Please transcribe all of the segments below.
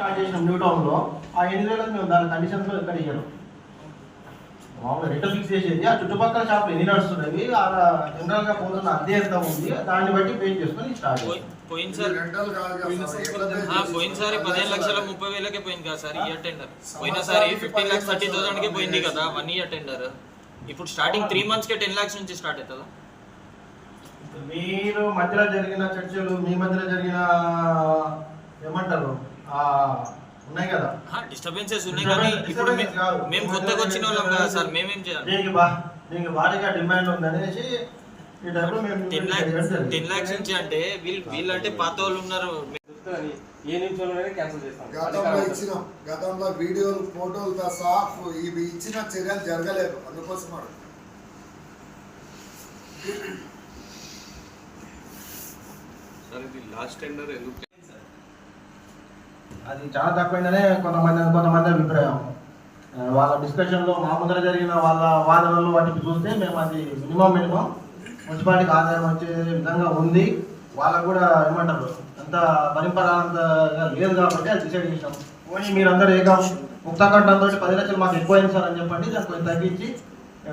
Start చేసినాం new టౌన్లో. ఆ ఎనిమిది వేలకు మేము దాని కండిషన్స్లో ఎక్కడ ఇయ్యను మామూలుగా రేట్ ఫిక్స్ చేసేది. ఆ చుట్టుపక్కల షాపులు ఎన్ని నడుస్తున్నాయి జనరల్గా పోతున్న అద్దె ఎంత ఉంది దాన్ని బట్టి పే చేసుకొని స్టార్ట్ పోయినసారి పదిహేను లక్షల ముప్పై వేలకే పోయింది కదా సార్ ఇయర్ టెండర్. పోయినసారి ఫిఫ్టీన్ లాక్స్ థర్టీ థౌసండ్కి పోయింది కదా వన్ ఇయర్ టెండర్ ఇప్పుడు స్టార్టింగ్ త్రీ మంత్స్ కే టెన్ లాక్స్ నుంచి స్టార్ట్ అవుతుందా? మీరు మధ్యలో జరిగిన చర్చలు మీ మధ్యలో జరిగిన ఏమంటారు? ఉన్నాయి కదా? డిస్టర్బెన్సెస్ ఉన్నాయి కానీ ఇప్పుడు. మేము కొత్తగా వచ్చిన వాళ్ళం కదా సార్ మేమేం చేయాలి? దీనికి బా దీనికి భారీగా డిమాండ్ ఉంది అనేసి ఈ టైంలో మేము టెన్ లాక్స్ టెన్ లాక్స్ నుంచి అంటే వీళ్ళు వీళ్ళంటే పాత వాళ్ళు ఉన్నారు. ఏ నిమిషంలోనే క్యాన్సిల్ చేస్తాం. గతంలో ఇచ్చినాం. గతంలో వీడియోలు ఫోటోలతో సాఫ్ ఇవి ఇచ్చిన చర్యలు జరగలేదు. అందుకోసం. సార్ ఇది లాస్ట్ టెండర్ ఎందుకు అది చాలా తక్కువైందనే కొంతమంది కొంతమంది అభిప్రాయం. వాళ్ళ డిస్కషన్లో మా ముందర జరిగిన వాళ్ళ వాదనలు వాటికి చూస్తే మేము అది మినిమం మినిమం మున్సిపాలిటీకి ఆదాయం వచ్చే విధంగా ఉంది. వాళ్ళకు కూడా ఏమంటారు? అంత పరిపాలనంతగా లేదు కాబట్టి అది డిసైడ్ చేసినాం పోనీ మీరందరూ ఏకం ముక్త కట్టడంతో పది లక్షలు మాకు ఎక్కువ అయింది సార్ అని చెప్పండి దాన్ని కొంచెం తగ్గించి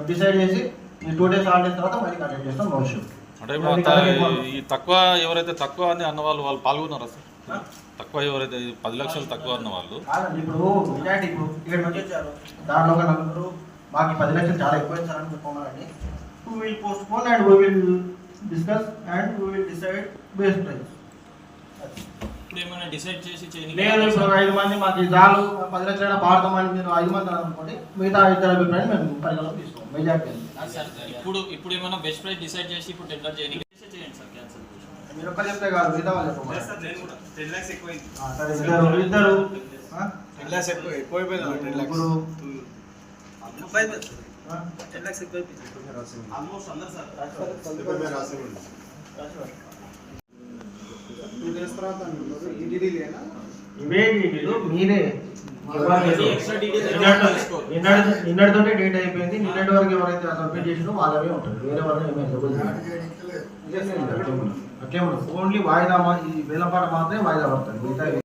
డిసైడ్ చేసి ఈ టూ డేస్ ఆడిన తర్వాత మళ్ళీ కండక్ట్ చేస్తాం ఇష్యూ అంటే ఈ తక్కువ ఎవరైతే తక్కువ అని అన్న వాళ్ళు వాళ్ళు పాల్గొన్నారా సార్? తక్కువ ఎవరైతే పది లక్షలు తక్కువ అన్న వాళ్ళు. ఇప్పుడు మెజార్టీ ఇప్పుడు ఏడు మంది వచ్చారు. దాంట్లో ఒక నలుగురు మాకు పది లక్షలు చాలా ఎక్కువ సార్ అని చెప్పమన్నారండి we will postpone and we will discuss and we will decide best price ఇప్పుడు ఏమైనా డిసైడ్ చేసి లేదు ఇప్పుడు ఐదు మంది మాకు చాలు పది లక్షల పాడతామని మీరు ఐదు మంది అనుకోండి మిగతా ఇద్దరు అభిప్రాయం మేము పరిగణలోకి తీసుకోం మెజార్టీ ఇప్పుడు ఇప్పుడు ఏమైనా బెస్ట్ ప్రైస్ డిసైడ్ చేసి ఇప్పుడు టెండర్ చేయండి మీరు ఒక్క చెప్తే కాదు మిగతా వాళ్ళు టెన్ ఆ, సరే ఇద్దరు ఇద్దరు? టెన్ లాక్స్ ఎక్కువ ఎక్కువైపోయింది టెన్ ముగ్గురు. ఆ? ఆల్మోస్ట్ అందరు సార్. ఇవే డీటెయిల్ మీరే? ఎక్స్ట్రా డీటెయిల్స్ నిన్నటితోటే డేట్ అయిపోయింది. నిన్నటి వరకు ఎవరైతే సబ్మిట్ చేసినో వాళ్ళవే ఉంటారు వేరే వాళ్ళు ఏమైనా లేదు. అట్లేముండదు ఓన్లీ వాయిదా మా- ఈ వేలపాట మాత్రమే వాయిదా పడతారు మిగతా